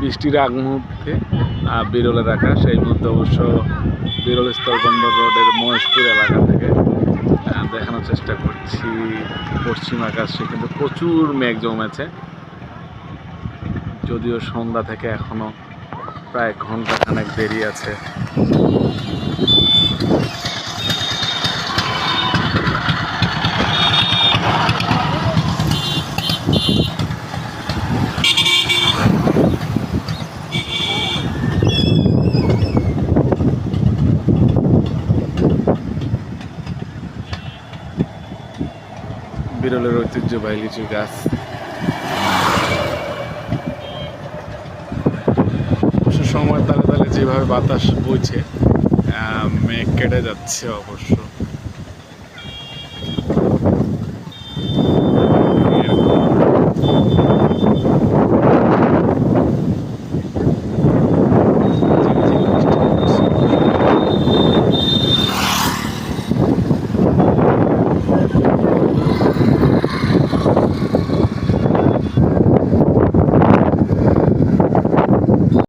বৃষ্টির আগ মুহূর্তে বিরলের আকাশ সেই মুহূর্তে অবশ্য বিরল স্থলবন্দর রোডের মহেশপুর এলাকা থেকে দেখানোর চেষ্টা করছি পশ্চিম আকাশে, কিন্তু প্রচুর মেঘ জমেছে। যদিও সন্ধ্যা থেকে এখনও প্রায় ঘণ্টা খানেক দেরি আছে। বিরলের ঐতিহ্যবাহী কিছু গাছ। সময় তালে তালে যেভাবে বাতাস বইছে মেঘ কেটে যাচ্ছে অবশ্য।